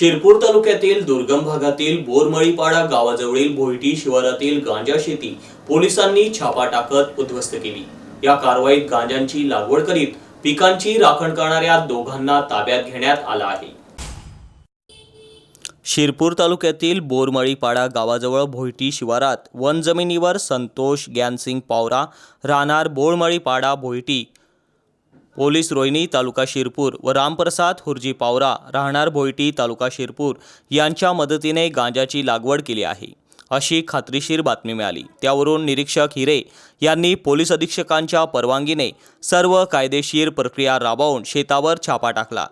शिरपूर तालुक्यातील दुर्गम भागातील बोरमळीपाडा गावाजवळील भोयटी शिवारातील गांजा शेती पोलिसांनी छापा टाकत उद्ध्वस्त केली. या कारवाईत गांजांची लागवड करीत पिकांची राखण करणाऱ्या दोघांना ताब्यात घेण्यात आला आहे. शिरपूर तालुक्यातील बोरमळीपाडा गावाजवळ भोयटी शिवारात वन जमिनीवर संतोष ज्ञानसिंग पावरा राहणार बोरमळीपाडा भोयटी पोलीस रोहिणी तालुका शिरपूर व रामप्रसाद हुरजी पावरा राहणार भोयटी तालुका शिरपूर यांच्या मदतीने गांजाची लागवड केली आहे. अशी खात्रीशीर बातमी मिळाली. त्यावरून निरीक्षक हिरे यांनी पोलीस अधीक्षकांच्या परवानगीने सर्व कायदेशीर प्रक्रिया राबवून शेतावर छापा टाकला.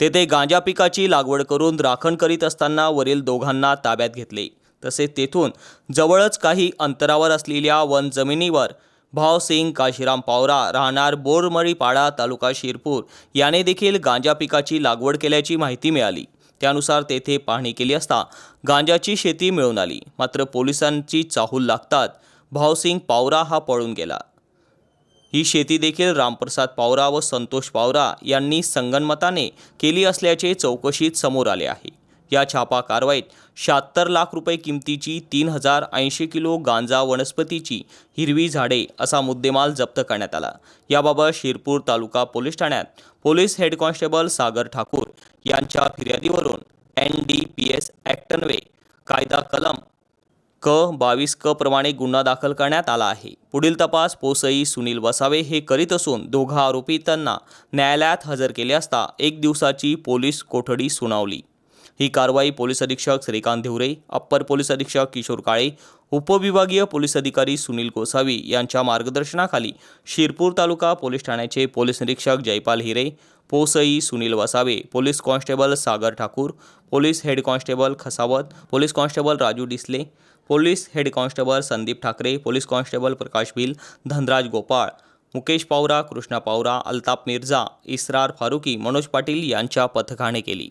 तेथे गांजा पिकाची लागवड करून राखण करीत असताना वरील दोघांना ताब्यात घेतले. तसेच तेथून जवळच काही अंतरावर असलेल्या वन जमिनीवर भावसिंग काशीराम पावरा राहणार बोरमळीपाडा तालुका शिरपूर. याने देखील गांजा पिकाची लागवड केल्याची माहिती मिळाली. त्यानुसार तेथे पाहणी केली असता गांजाची शेती मिळून आली. मात्र पोलिसांची चाहूल लागतात. भावसिंग पावरा हा पळून गेला. ही शेती देखील रामप्रसाद पावरा व संतोष पावरा यांनी संगनमताने केली असल्याचे चौकशीत समोर आले आहे. या छापा कारवाईत शहात्तर लाख रुपये किमतीची तीन हजार ऐंशी किलो गांजा वनस्पतीची हिरवी झाडे असा मुद्देमाल जप्त करण्यात आला. याबाबत शिरपूर तालुका पोलीस ठाण्यात police head constable Sagar Thakur यांच्या फिर्यादीवरून एन डी पी एस ॲक्टन्वे कायदा कलम क बावीस क प्रमाणे गुन्हा दाखल करण्यात आला आहे. पुढील तपास पोसई सुनील वसावे हे करीत असून दोघा आरोपितांना न्यायालयात हजर केले असता एक दिवसाची पोलीस कोठडी सुनावली. ही कारवाई पोलीस अधीक्षक श्रीकांत धिवरे अप्पर पोलीस अधीक्षक किशोर काळे उपविभागीय पोलीस अधिकारी सुनील गोसावी यांच्या मार्गदर्शनाखाली शिरपूर तालुका पोलीस ठाण्याचे पोलीस निरीक्षक जयपाल हिरे पोसई Sunil Vasave police constable Sagar Thakur police head constable Khasavat police constable Raju Disle police head constable Sandeep Thackeray police constable Prakash Bhil Dhanraj Gopal Mukesh Pawara Krishna Pawara Altaf Mirza Israr Farooqui Manoj Patil यांच्या पथकाने केली.